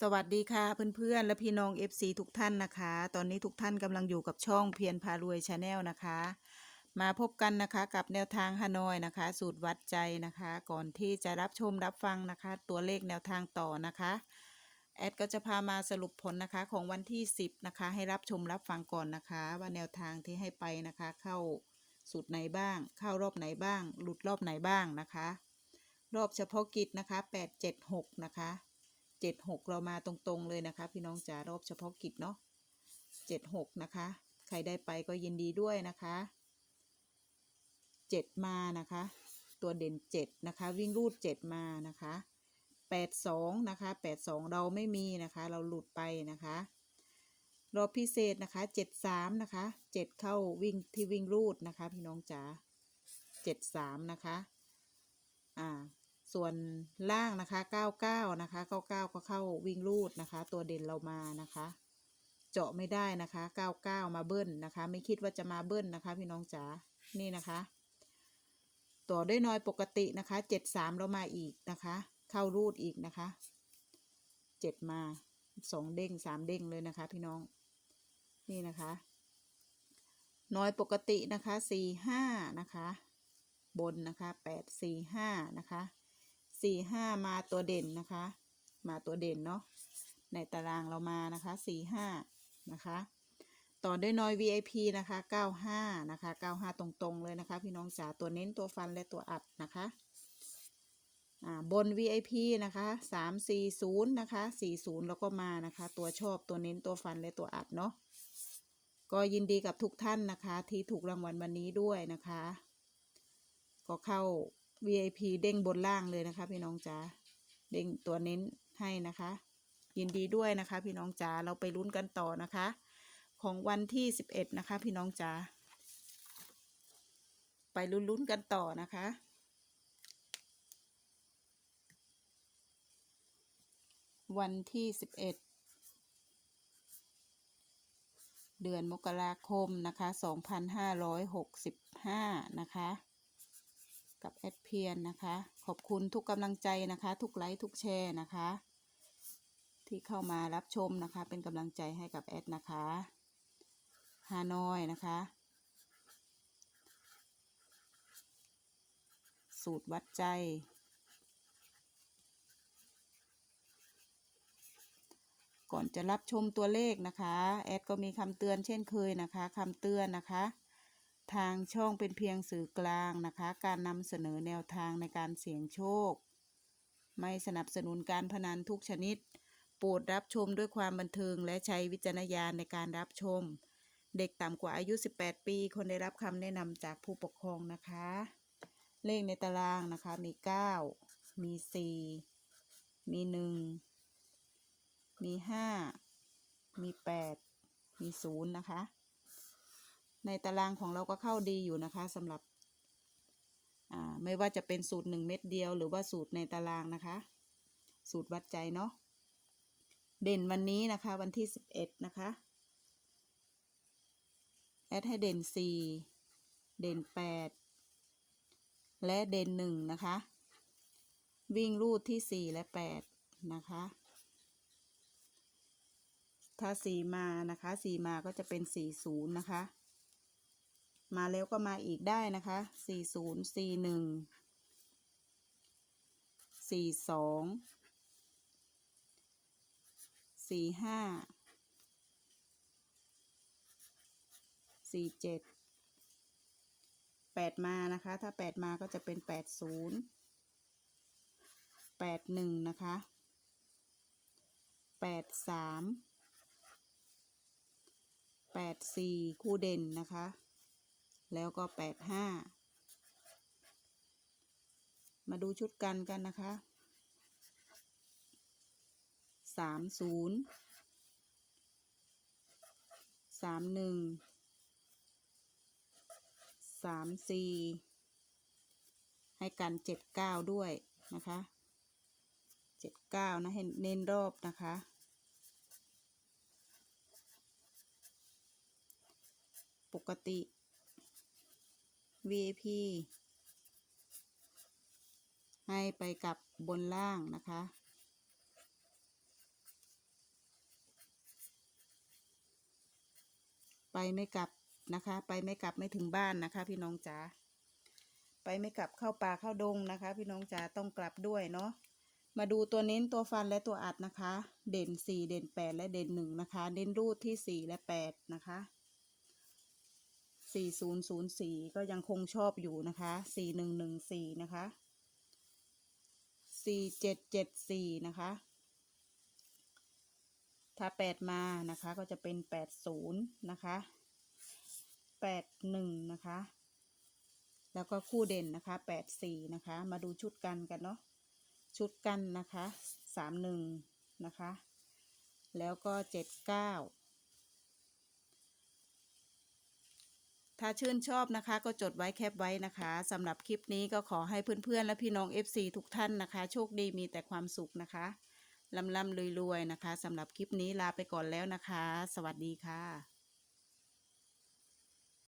สวัสดีค่ะเพื่อนๆ และพี่น้อง FC ทุกท่านนะคะ ตอนนี้ทุกท่านกำลังอยู่กับช่องเพียรพารวยชาแนลนะคะ มาพบกันนะคะกับแนวทางฮานอยนะคะ สูตรวัดใจนะคะ ก่อนที่จะรับชมรับฟังนะคะ ตัวเลขแนวทางต่อนะคะ แอดก็จะพามาสรุปผลนะคะของวันที่ 10 นะคะ ให้รับชมรับฟังก่อนนะคะ ว่าแนวทางที่ให้ไปนะคะ เข้าสูตรไหนบ้าง เข้ารอบไหนบ้าง หลุดรอบไหนบ้างนะคะ รอบเฉพาะกิจนะคะ 876 นะคะ เจ็ดหกเรามาตรงๆเลยนะคะ พี่น้องจ๋ารอบเฉพาะกิจเนาะเจ็ดหกนะคะ ใครได้ไปก็ยินดีด้วยนะคะเจ็ดมานะคะ ตัวเด่นเจ็ดนะคะ วิ่งรูดเจ็ดมานะคะแปดสองนะคะแปดสองเราไม่มีนะคะ เราหลุดไปนะคะรอบพิเศษนะคะเจ็ดสามนะคะเจ็ดเข้าวิ่งที่วิ่งรูดนะคะ พี่น้องจ๋าเจ็ดสามนะคะ อ่า ส่วนล่างนะคะ 99 นะคะ 99 ก็เข้าวิ่งรูดนะคะ ตัวเด่นเรามานะคะ เจาะไม่ได้นะคะ 99 มาเบิ้ลนะคะ ไม่คิดว่าจะมาเบิ้ลนะคะ พี่น้องจ๋า นี่นะคะ ต่อด้วยน้อยปกตินะคะ 73 เรามาอีกนะคะ เข้ารูดอีกนะคะ 7 มาสองเด้งสามเด้งเลยนะคะ พี่น้อง นี่นะคะน้อยปกตินะคะ45นะคะ บนนะคะ8 4 5นะคะ สี่ห้ามาตัวเด่นนะคะ มาตัวเด่นเนาะในตารางเรามานะคะสี่ห้านะคะ ต่อด้วยน้อย VIP นะคะเก้าห้านะคะเก้าห้าตรงๆเลยนะคะ พี่น้องจ๋าตัวเน้นตัวฟันและตัวอัดนะคะบน VIP นะคะสามสี่ศูนย์นะคะสี่ศูนย์แล้วก็มานะคะ ตัวชอบตัวเน้นตัวฟันและตัวอัดเนาะ ก็ยินดีกับทุกท่านนะคะ ที่ถูกรางวัลวันนี้ด้วยนะคะ ก็เข้า VIP เด้งบนล่างเลยนะคะ พี่น้องจ๋าเด้งตัวเน้นให้นะคะ ยินดีด้วยนะคะ พี่น้องจ๋าเราไปลุ้นกันต่อนะคะ ของวันที่สิบเอ็ดนะคะ พี่น้องจ๋าไปลุ้นๆกันต่อนะคะวันที่สิบเอ็ดเดือนมกราคมนะคะสองพันห้าร้อยหกสิบห้านะคะ กับแอดเพียนนะคะ ขอบคุณทุกกำลังใจนะคะ ทุกไลค์ทุกแชร์นะคะ ที่เข้ามารับชมนะคะ เป็นกำลังใจให้กับแอดนะคะฮานอยนะคะ สูตรวัดใจ ก่อนจะรับชมตัวเลขนะคะ แอดก็มีคำเตือนเช่นเคยนะคะคำเตือนนะคะ ทางช่องเป็นเพียงสื่อกลางนะคะ การนำเสนอแนวทางในการเสี่ยงโชค ไม่สนับสนุนการพนันทุกชนิด โปรดรับชมด้วยความบันเทิงและใช้วิจารณญาณในการรับชม เด็กต่ำกว่าอายุ 18 ปี คนได้รับคำแนะนำจากผู้ปกครองนะคะ เลขในตารางนะคะมี 9 มี 4 มี 1 มี 5 มี 8 มี 0 นะคะ ในตารางของเราก็เข้าดีอยู่นะคะสำหรับไม่ว่าจะเป็นสูตรหนึ่งเม็ดเดียว หรือว่าสูตรในตารางนะคะ สูตรวัดใจเนาะเด่นวันนี้นะคะวันที่สิบเอ็ดนะคะ แอดให้เด่นสี่เด่นแปดและเด่นหนึ่งนะคะ วิ่งรูดที่สี่และแปดนะคะ ถ้าสี่มานะคะสี่มาก็จะเป็นสี่ศูนย์นะคะ มาแล้วก็มาอีกได้นะคะสี่ศูนย์สี่หนึ่งสี่สองสี่ห้าสี่เจ็ดแปดมานะคะ ถ้าแปดมาก็จะเป็นแปดศูนย์แปดหนึ่งนะคะแปดสามแปดสี่คู่เด่นนะคะ แล้วก็แปดห้ามาดูชุดกันกันนะคะสามศูนย์สามหนึ่งสามสี่ให้กันเจ็ดเก้าด้วยนะคะเจ็ดเก้านะให้เน้นรอบนะคะปกติ VIP ให้ไปกับบนล่างนะคะ ไปไม่กลับนะคะ ไปไม่กลับไม่ถึงบ้านนะคะ พี่น้องจ๋า ไปไม่กลับเข้าป่าเข้าดงนะคะ พี่น้องจ๋าต้องกลับด้วยเนาะ มาดูตัวเน้นตัวฟันและตัวอัดนะคะ เด่นสี่เด่นแปดและเด่นหนึ่งนะคะ เน้นรูดที่สี่และแปดนะคะ 4004 ก็ยังคงชอบอยู่นะคะ 4114 นะคะ 4774 นะคะ ถ้า 8 มานะคะก็จะเป็น 80 นะคะ 81 นะคะ แล้วก็คู่เด่นนะคะ 84 นะคะ มาดูชุดกันกันเนาะ ชุดกันนะคะ 31 นะคะ แล้วก็ 79 ถ้าชื่นชอบนะคะ ก็จดไว้แคปไว้นะคะสำหรับคลิปนี้ก็ขอให้เพื่อนๆ และพี่น้อง FC ทุกท่านนะคะ โชคดีมีแต่ความสุขนะคะลำลำรวยๆนะคะสำหรับคลิปนี้ลาไปก่อนแล้วนะคะ สวัสดีค่ะ